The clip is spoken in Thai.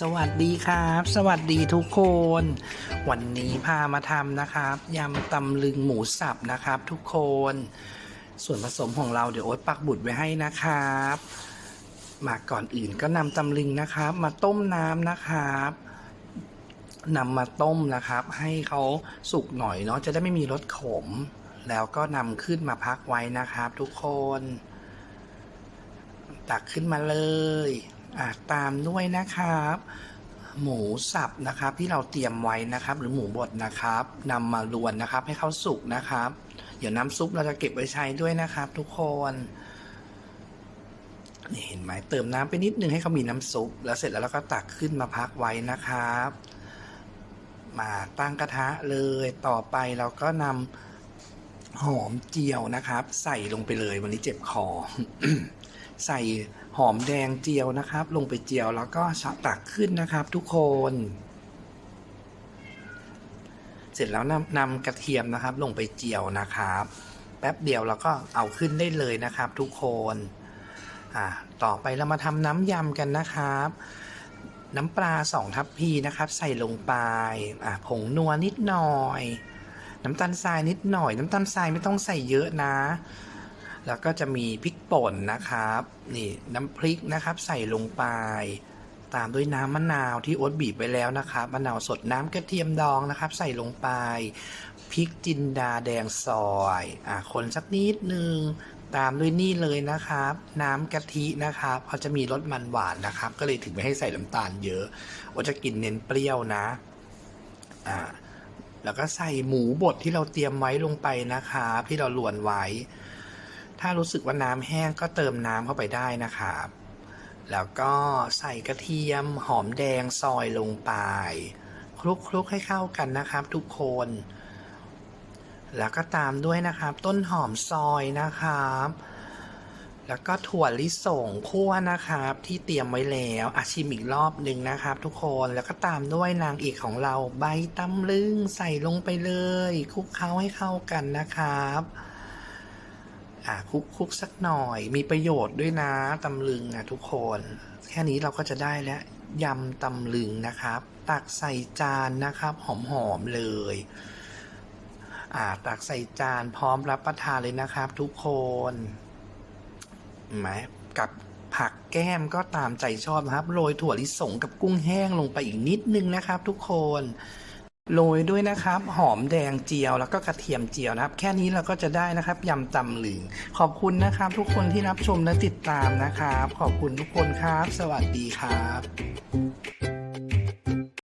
สวัสดีครับ สวัสดีทุกคน วันนี้พามาทำนะครับยำตำลึงหมูสับนะครับ ทุกคน ส่วนผสมของเราเดี๋ยวโอ๊ตปักบุตรไว้ให้นะครับมาก่อนอื่นก็นำตำลึงนะครับ มาต้มน้ำนะครับนำมาต้มนะครับ ให้เขาสุกหน่อยเนาะจะได้ไม่มีรสขม แล้วก็นำขึ้นมาพักไว้นะครับ ทุกคน ตักขึ้นมาเลย อะตามด้วยนะครับ หมูสับนะครับที่เราเตรียมไว้นะครับ หรือหมูบดนะครับนำมาลวนนะครับ ให้เขาสุกนะครับ เดี๋ยวน้ำซุปเราจะเก็บไว้ใช้ด้วยนะครับ ทุกคนนี่เห็นไหมเติมน้ำไปนิดนึงให้เขามีน้ำซุป แล้วเสร็จแล้วเราก็ตักขึ้นมาพักไว้นะครับ มาตั้งกระทะเลยต่อไปเราก็นำหอมเจียวนะครับ ใส่ลงไปเลยวันนี้เจ็บคอ ใส่หอมแดงเจียวนะครับ ลงไปเจียวแล้วก็ตักขึ้นนะครับ ทุกคน เสร็จแล้วนำนำกระเทียมนะครับ ลงไปเจียวนะครับ แป๊บเดียวเราก็เอาขึ้นได้เลยนะครับ ทุกคนอ่าต่อไปเรามาทำน้ำยำกันนะครับ น้ำปลาสองทัพพีนะครับ ใส่ลงไปอ่าผงนัวนิดหน่อย น้ำตาลทรายนิดหน่อย น้ำตาลทรายไม่ต้องใส่เยอะนะ แล้วก็จะมีพริกป่นนะครับ นี่น้ำพริกนะครับ ใส่ลงไป ตามด้วยน้ำมะนาวที่โอ๊ตบีบไว้แล้วนะครับมะนาวสดน้ำกระเทียมดองนะครับ ใส่ลงไปพริกจินดาแดงซอยอะคนสักนิดนึงตามด้วยนี่เลยนะครับ น้ำกะทินะครับเขาจะมีรสมันหวานนะครับ ก็เลยถึงไม่ให้ใส่น้ำตาลเยอะโอ๊ตจะกินเน้นเปรี้ยวนะอ่าแล้วก็ใส่หมูบดที่เราเตรียมไว้ลงไปนะครับ ที่เราลวนไว้ ถ้ารู้สึกว่าน้ำแห้งก็เติมน้ำเข้าไปได้นะครับแล้วก็ใส่กระเทียมหอมแดงซอยลงไปคลุกคลุกให้เข้ากันนะครับ ทุกคน แล้วก็ตามด้วยนะครับ ต้นหอมซอยนะครับ แล้วก็ถั่วลิสงคั่วนะครับที่เตรียมไว้แล้วอาชิมอีกรอบหนึ่งนะครับ ทุกคนแล้วก็ตามด้วยนางเอกของเราใบตำลึงใส่ลงไปเลยคลุกเคล้าให้เข้ากันนะครับ อ่าคุกคุกสักหน่อย มีประโยชน์ด้วยนะตำลึงอะทุกคน แค่นี้เราก็จะได้แล้วยำตำลึงนะครับ ตักใส่จานนะครับ หอมๆเลยอ่าตักใส่จานพร้อมรับประทานเลยนะครับ ทุกคนเห็นไหมกับผักแก้มก็ตามใจชอบนะครับ โรยถั่วลิสงกับกุ้งแห้งลงไปอีกนิดนึงนะครับ ทุกคน โรยด้วยนะครับ หอมแดงเจียวแล้วก็กระเทียมเจียวนะครับ แค่นี้เราก็จะได้นะครับยำตำลึงขอบคุณนะครับ ทุกคนที่รับชมและติดตามนะครับ ขอบคุณทุกคนครับ สวัสดีครับ